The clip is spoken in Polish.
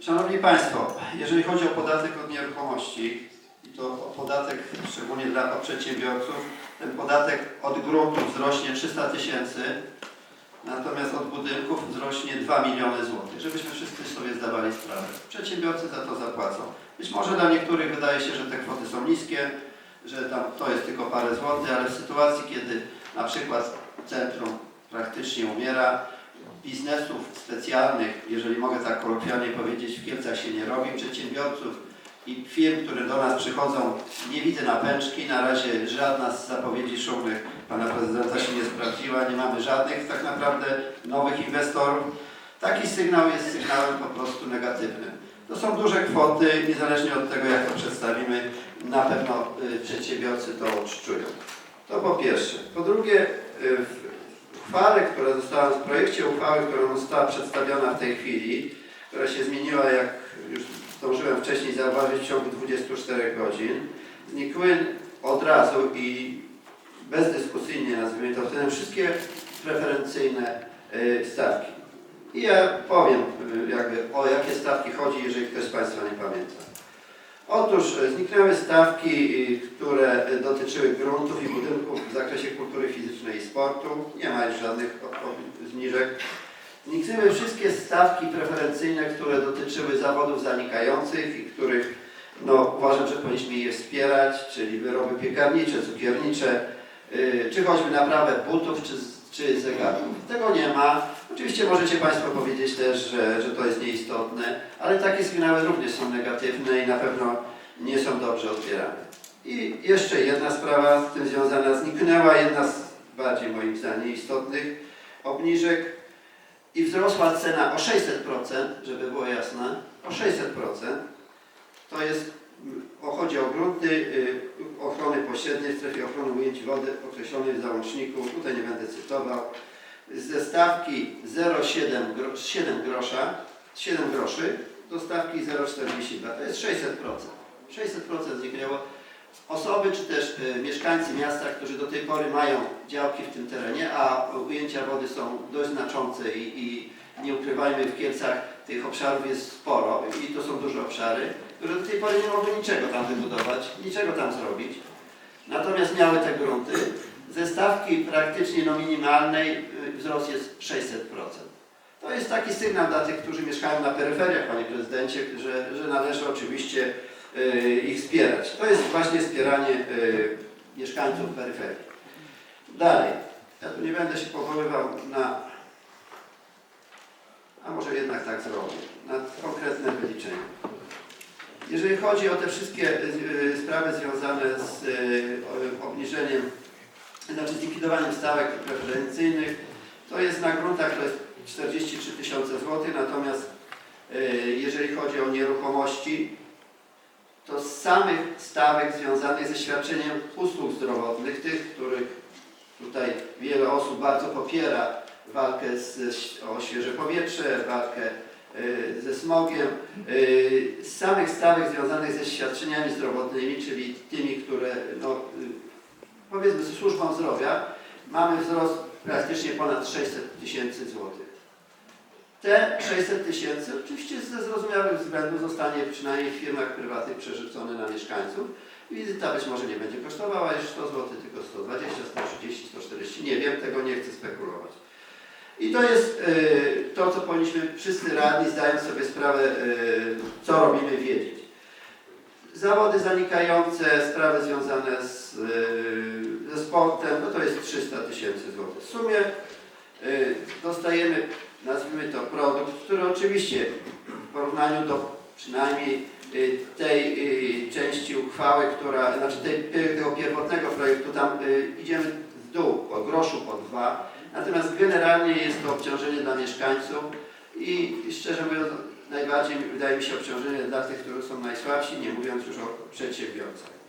Szanowni Państwo, jeżeli chodzi o podatek od nieruchomości, i to podatek szczególnie dla przedsiębiorców, ten podatek od gruntów wzrośnie 300 tysięcy, natomiast od budynków wzrośnie 2 miliony złotych, żebyśmy wszyscy sobie zdawali sprawę. Przedsiębiorcy za to zapłacą. Być może dla niektórych wydaje się, że te kwoty są niskie, że tam to jest tylko parę złotych, ale w sytuacji, kiedy na przykład centrum praktycznie umiera, biznesów specjalnych, jeżeli mogę tak kolokwialnie powiedzieć, w Kielcach się nie robi, przedsiębiorców i firm, które do nas przychodzą, nie widzę napęczki, na razie żadna z zapowiedzi szumnych pana prezydenta się nie sprawdziła, nie mamy żadnych tak naprawdę nowych inwestorów. Taki sygnał jest sygnałem po prostu negatywnym. To są duże kwoty, niezależnie od tego jak to przedstawimy, na pewno y, przedsiębiorcy to odczują. To po pierwsze. Po drugie, y, uchwale, która została, w projekcie uchwały, która została przedstawiona w tej chwili, która się zmieniła, jak już zdążyłem wcześniej zauważyć, w ciągu 24 godzin, znikły od razu i bezdyskusyjnie, nazwijmy to wtedy, wszystkie preferencyjne y, stawki. I ja powiem, y, jakby, o jakie stawki chodzi, jeżeli ktoś z Państwa nie pamięta. Otóż e, zniknęły stawki, y, które y, dotyczyły gruntów i budynków w zakresie kultury fizycznej i sportu. Nie ma już żadnych zniżek. Zniknęły wszystkie stawki preferencyjne, które dotyczyły zawodów zanikających i których no, uważam, że powinniśmy je wspierać, czyli wyroby piekarnicze, cukiernicze, czy choćby naprawę butów, czy, czy. Tego nie ma. Oczywiście możecie Państwo powiedzieć też, że, że to jest nieistotne, ale takie sygnały również są negatywne i na pewno nie są dobrze odbierane. I jeszcze jedna sprawa z tym związana. Zniknęła jedna z bardziej moim zdaniem istotnych obniżek i wzrosła cena o 600%, żeby było jasne, o 600%. To jest, chodzi o grunty y, ochrony pośredniej w strefie ochrony ujęć wody określonej w załączniku, tutaj nie będę cytował, ze stawki 0,7 gro, 7 grosza, 7 groszy do stawki 0,42, to jest 600%. 600% zniknęło. Osoby czy też y, mieszkańcy miasta, którzy do tej pory mają działki w tym terenie, a ujęcia wody są dość znaczące i, i nie ukrywajmy, w Kielcach tych obszarów jest sporo i to są duże obszary, które do tej pory nie mogły niczego tam wybudować, niczego tam zrobić. Natomiast miały te grunty. Ze stawki praktycznie no minimalnej y, wzrost jest 600%. To jest taki sygnał dla tych, którzy mieszkają na peryferiach, panie prezydencie, że, że należy oczywiście y, ich wspierać. To jest właśnie wspieranie y, mieszkańców peryferii. Dalej, ja tu nie będę się powoływał na, a może jednak tak zrobię, na konkretne wyliczenia. Jeżeli chodzi o te wszystkie sprawy związane z obniżeniem, znaczy z likwidowaniem stawek preferencyjnych, to jest na gruntach to jest 43 tysiące złotych, natomiast y, jeżeli chodzi o nieruchomości, to z samych stawek związanych ze świadczeniem usług zdrowotnych, tych, których tutaj wiele osób bardzo popiera walkę z, o świeże powietrze, walkę y, ze smogiem, y, z samych stawek związanych ze świadczeniami zdrowotnymi, czyli tymi, które no, powiedzmy ze służbą zdrowia, mamy wzrost praktycznie ponad 600 tysięcy złotych. Te 600 tysięcy oczywiście ze zrozumiałych względów zostanie przynajmniej w firmach prywatnych przerzucone na mieszkańców. Wizyta być może nie będzie kosztowała już 100 zł, tylko 120, 130, 140, nie wiem, tego nie chcę spekulować. I to jest y, to, co powinniśmy wszyscy radni, zdając sobie sprawę, y, co robimy, wiedzieć. Zawody zanikające, sprawy związane z, y, ze sportem, no to jest 300 tysięcy złotych. W sumie y, dostajemy, nazwijmy to produkt, który oczywiście w porównaniu do przynajmniej y, tej części uchwały, która, znaczy tej, tego pierwotnego projektu, tam idziemy w dół, o groszu po dwa, natomiast generalnie jest to obciążenie dla mieszkańców i szczerze mówiąc najbardziej wydaje mi się obciążenie dla tych, którzy są najsłabsi, nie mówiąc już o przedsiębiorcach.